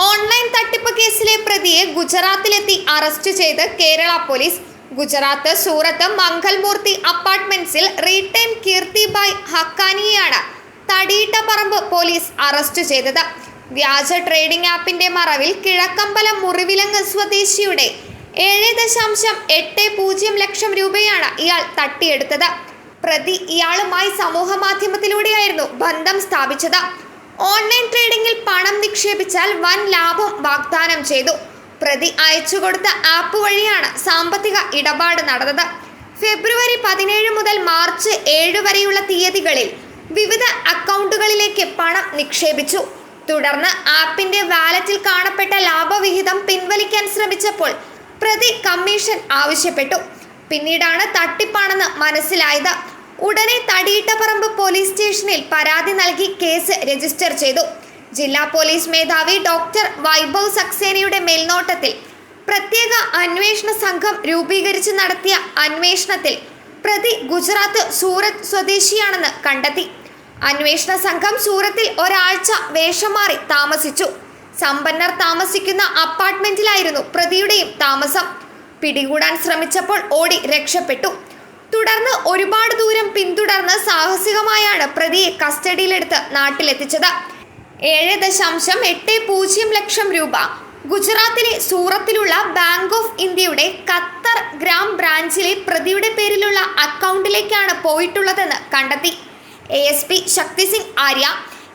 Online തട്ടിപ്പ് കേസിലെ പ്രതിയെ ഗുജറാത്തിലെത്തി അറസ്റ്റ് ചെയ്ത് കേരള പോലീസ്. ഗുജറാത്ത് സൂറത്ത് മംഗൽമൂർത്തി അപ്പാർട്ട്മെന്റ്സിൽ റീറ്റെയിൻ കീർത്തിബായ് ഹക്കാനിയെയാണ് തടിയിട്ടപ്പറമ്പ് പോലീസ് അറസ്റ്റ് ചെയ്തത്. വ്യാജ ട്രേഡിംഗ് ആപ്പിന്റെ മറവിൽ കിഴക്കമ്പലം മുറിവിലങ്ങ് സ്വദേശിയുടെ ഏഴ് ദശാംശം എട്ട് പൂജ്യം ലക്ഷം രൂപയാണ് ഇയാൾ തട്ടിയെടുത്തത്. പ്രതി ഇയാളുമായി സമൂഹ മാധ്യമത്തിലൂടെയായിരുന്നു ബന്ധം സ്ഥാപിച്ചത്. ഓൺലൈൻ ട്രേഡിംഗിൽ പണം നിക്ഷേപിച്ചാൽ വൻ ലാഭം വാഗ്ദാനം ചെയ്തു. പ്രതി അയച്ചു കൊടുത്ത ആപ്പ് വഴിയാണ് സാമ്പത്തിക ഇടപാട് നടന്നത്. ഫെബ്രുവരി പതിനേഴ് മുതൽ മാർച്ച് ഏഴ് വരെയുള്ള തീയതികളിൽ വിവിധ അക്കൗണ്ടുകളിലേക്ക് പണം നിക്ഷേപിച്ചു. തുടർന്ന് ആപ്പിന്റെ വാലറ്റിൽ കാണപ്പെട്ട ലാഭവിഹിതം പിൻവലിക്കാൻ ശ്രമിച്ചപ്പോൾ പ്രതി കമ്മീഷൻ ആവശ്യപ്പെട്ടു. പിന്നീടാണ് തട്ടിപ്പാണെന്ന് മനസ്സിലായത്. ഉടനെ തടിയിട്ടപ്പറമ്പ് പോലീസ് സ്റ്റേഷനിൽ പരാതി നൽകി കേസ് രജിസ്റ്റർ ചെയ്തു. ജില്ലാ പോലീസ് മേധാവി ഡോക്ടർ വൈഭവ് സക്സേനയുടെ മേൽനോട്ടത്തിൽ പ്രത്യേക അന്വേഷണ സംഘം രൂപീകരിച്ച് നടത്തിയ അന്വേഷണത്തിൽ പ്രതി ഗുജറാത്ത് സൂറത്ത് സ്വദേശിയാണെന്ന് കണ്ടെത്തി. അന്വേഷണ സംഘം സൂറത്തിൽ ഒരാഴ്ച വേഷം മാറി താമസിച്ചു. സമ്പന്നർ താമസിക്കുന്ന അപ്പാർട്ട്മെന്റിലായിരുന്നു പ്രതിയുടെയും താമസം. പിടികൂടാൻ ശ്രമിച്ചപ്പോൾ ഓടി രക്ഷപ്പെട്ടു. തുടർന്ന് ഒരുപാട് ദൂരം പിന്തുടർന്ന് സാഹസികമായാണ് പ്രതിയെ കസ്റ്റഡിയിലെടുത്ത് നാട്ടിലെത്തിച്ചത്. ഏഴ് ദശാംശം എട്ട് പൂജ്യം ലക്ഷം രൂപ. ഗുജറാത്തിലെ സൂറത്തിലുള്ള ബാങ്ക് ഓഫ് ഇന്ത്യയുടെ ഖത്തർ ഗ്രാം ബ്രാഞ്ചിലെ പ്രതിയുടെ പേരിലുള്ള അക്കൗണ്ടിലേക്കാണ് പോയിട്ടുള്ളതെന്ന് കണ്ടെത്തി. A S P Shakti Singh Arya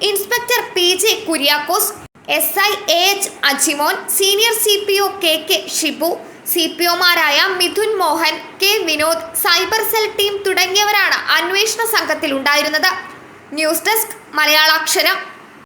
inspector P J Kuriakose S I A H Ajimon senior C P O K K Shibu C P ഒമാരായ Mithun Mohan K Vinod cyber cell team തുടങ്ങിയവരാണ് അന്വേഷണ സംഘത്തിൽ ഉണ്ടായിരുന്നത് news desk മലയാളാക്ഷരം